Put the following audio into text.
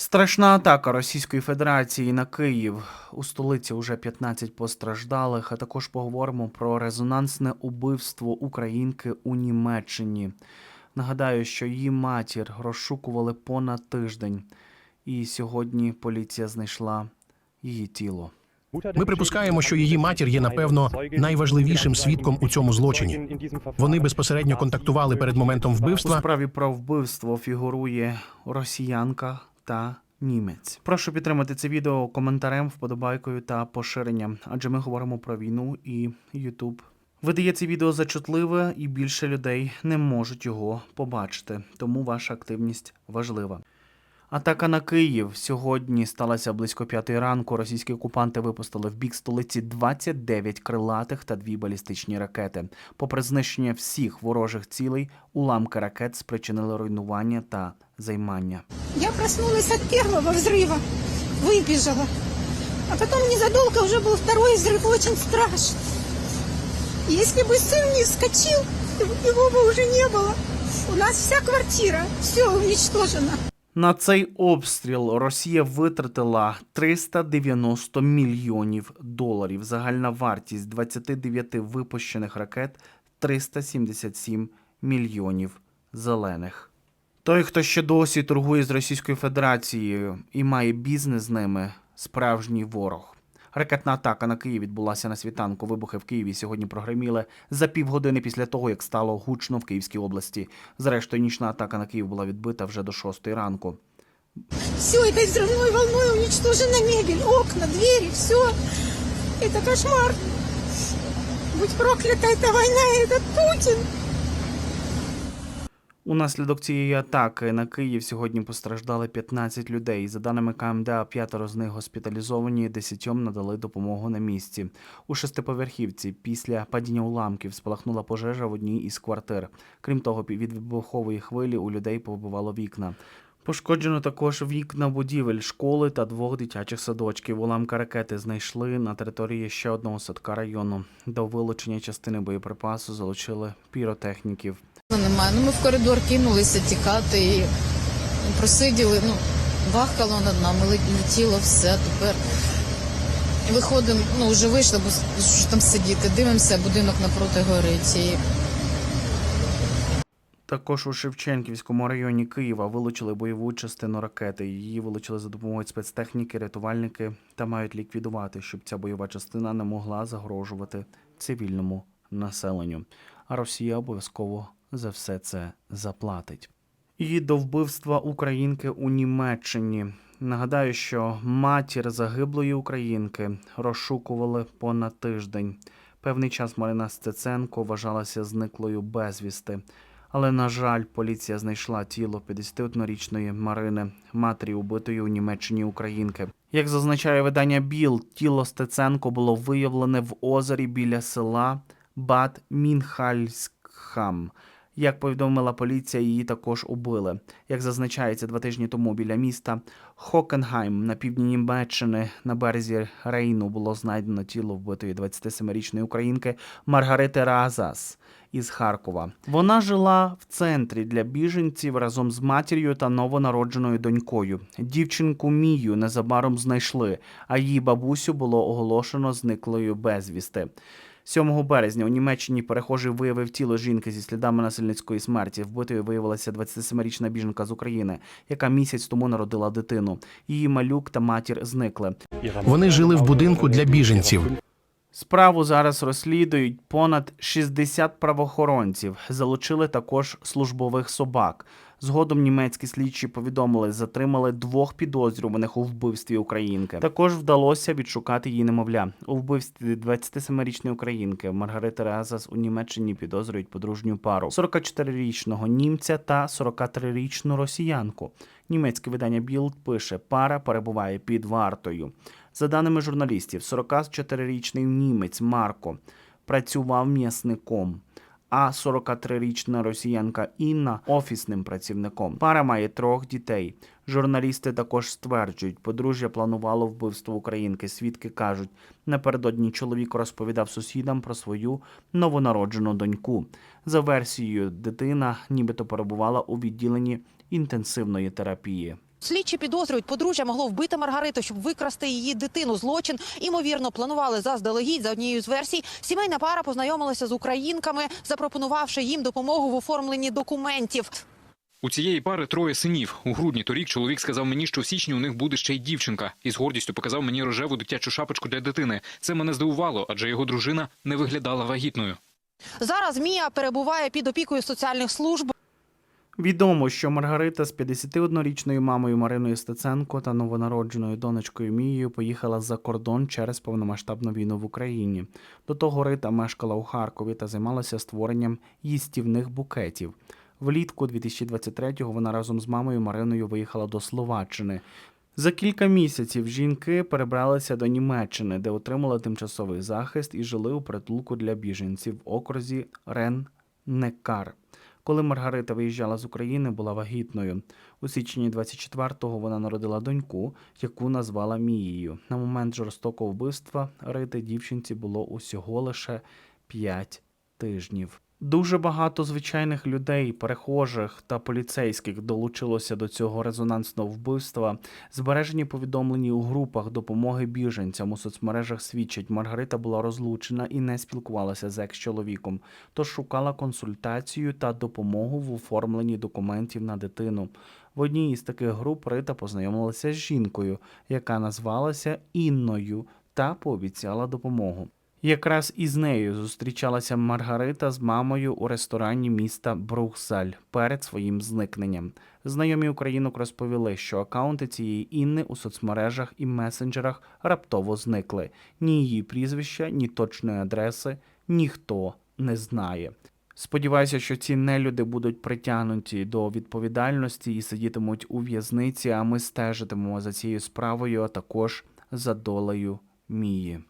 Страшна атака Російської Федерації на Київ. У столиці вже 15 постраждалих, а також поговоримо про резонансне убивство українки у Німеччині. Нагадаю, що її матір розшукували понад тиждень, і сьогодні поліція знайшла її тіло. Ми припускаємо, що її матір є напевно найважливішим свідком у цьому злочині. Вони безпосередньо контактували перед моментом У вбивства. справі про вбивство фігурує росіянка та німець. Прошу підтримати це відео коментарем, вподобайкою та поширенням, адже ми говоримо про війну і Ютуб. Видає це відео зачутливе, і більше людей не можуть його побачити, тому ваша активність важлива. Атака на Київ сьогодні сталася близько п'ятої ранку. Російські окупанти випустили в бік столиці 29 крилатих та дві балістичні ракети. Попри знищення всіх ворожих цілей, уламки ракет спричинили руйнування та займання. Я проснулась от первого взрыва, выбежала. А потом незадолго уже был второй взрыв, очень страшный. И Если бы сын не вскочил, его бы уже не было. У нас вся квартира, все уничтожено. На цей обстріл Росія витратила 390 мільйонів доларів. Загальна вартість 29 випущених ракет 377 мільйонів зелених. Той, хто ще досі торгує з Російською Федерацією і має бізнес з ними, справжній ворог. Ракетна атака на Київ відбулася на світанку. Вибухи в Києві сьогодні прогреміли за півгодини після того, як стало гучно в Київській області. Зрештою, нічна атака на Київ була відбита вже до 6 ранку. Все этой взрывной волной уничтожена мебель, окна, двери, все. Это кошмар. Будь проклята эта война и этот Путин. Унаслідок цієї атаки на Київ сьогодні постраждали 15 людей. За даними КМДА, п'ятеро з них госпіталізовані, десятьом надали допомогу на місці. У шестиповерхівці після падіння уламків спалахнула пожежа в одній із квартир. Крім того, від вибухової хвилі у людей повибивало вікна. Пошкоджено також вікна будівель школи та двох дитячих садочків. Уламка ракети знайшли на території ще одного садка району. До вилучення частини боєприпасу залучили піротехніків. Немає. Ну ми в коридор кинулися тікати і просиділи. Ну бахкало над нами, лет- летіло все. Тепер виходимо, ну вже вийшли, бо що там сидіти. Дивимося, будинок напроти горить. І Також у Шевченківському районі Києва вилучили бойову частину ракети. Її вилучили за допомогою спецтехніки, рятувальники та мають ліквідувати, щоб ця бойова частина не могла загрожувати цивільному населенню. А Росія обов'язково за все це заплатить. І до вбивства українки у Німеччині. Нагадаю, що матір загиблої українки розшукували понад тиждень. Певний час Марина Стеценко вважалася зниклою безвісти. Але, на жаль, поліція знайшла тіло 51-річної Марини, матері убитої у Німеччині українки. Як зазначає видання Біл, тіло Стеценко було виявлене в озері біля села Бад Мінхальськхам. Як повідомила поліція, її також убили. Як зазначається два тижні тому біля міста Хокенгайм на півдні Німеччини на березі Рейну було знайдено тіло вбитої 27-річної українки Маргарити Разас із Харкова. Вона жила в центрі для біженців разом з матір'ю та новонародженою донькою. Дівчинку Мію незабаром знайшли, а її бабусю було оголошено зниклою безвісти. 7 березня у Німеччині перехожий виявив тіло жінки зі слідами насильницької смерті. Вбитою виявилася 27-річна біженка з України, яка місяць тому народила дитину. Її малюк та матір зникли. Вони жили в будинку для біженців. Справу зараз розслідують понад 60 правоохоронців. Залучили також службових собак. Згодом німецькі слідчі повідомили, затримали двох підозрюваних у вбивстві українки. Також вдалося відшукати її немовля. У вбивстві 27-річної українки Маргарити Разас у Німеччині підозрюють подружню пару 44-річного німця та 43-річну росіянку. Німецьке видання Білд пише, пара перебуває під вартою. За даними журналістів, 44-річний німець Марко працював м'ясником, а 43-річна росіянка Інна офісним працівником. Пара має трьох дітей. Журналісти також стверджують, подружжя планувало вбивство українки. Свідки кажуть, напередодні чоловік розповідав сусідам про свою новонароджену доньку. За версією, дитина нібито перебувала у відділенні інтенсивної терапії. Слідчі підозрюють, подружжя могло вбити Маргариту, щоб викрасти її дитину. Злочин імовірно планували заздалегідь. За однією з версій, сімейна пара познайомилася з українками, запропонувавши їм допомогу в оформленні документів. У цієї пари троє синів. У грудні торік чоловік сказав мені, що в січні у них буде ще й дівчинка, і з гордістю показав мені рожеву дитячу шапочку для дитини. Це мене здивувало, адже його дружина не виглядала вагітною. Зараз Мія перебуває під опікою соціальних служб. Відомо, що Маргарита з 51-річною мамою Мариною Стеценко та новонародженою донечкою Мією поїхала за кордон через повномасштабну війну в Україні. До того Рита мешкала у Харкові та займалася створенням їстівних букетів. Влітку 2023-го вона разом з мамою Мариною виїхала до Словаччини. За кілька місяців жінки перебралися до Німеччини, де отримали тимчасовий захист і жили у притулку для біженців в окрузі Рен-Некар. Коли Маргарита виїжджала з України, була вагітною. У січні 24-го вона народила доньку, яку назвала Мією. На момент жорстокого вбивства Рити дівчинці було усього лише 5 тижнів. Дуже багато звичайних людей, перехожих та поліцейських долучилося до цього резонансного вбивства. Збережені повідомлені у групах допомоги біженцям у соцмережах свідчать, Маргарита була розлучена і не спілкувалася з екс-чоловіком, тож шукала консультацію та допомогу в оформленні документів на дитину. В одній із таких груп Рита познайомилася з жінкою, яка назвалася Інною та пообіцяла допомогу. Якраз із нею зустрічалася Маргарита з мамою у ресторані міста Бруксель перед своїм зникненням. Знайомі українок розповіли, що акаунти цієї Інни у соцмережах і месенджерах раптово зникли. Ні її прізвища, ні точної адреси ніхто не знає. Сподіваюся, що ці нелюди будуть притягнуті до відповідальності і сидітимуть у в'язниці, а ми стежитимемо за цією справою, а також за долею Мії.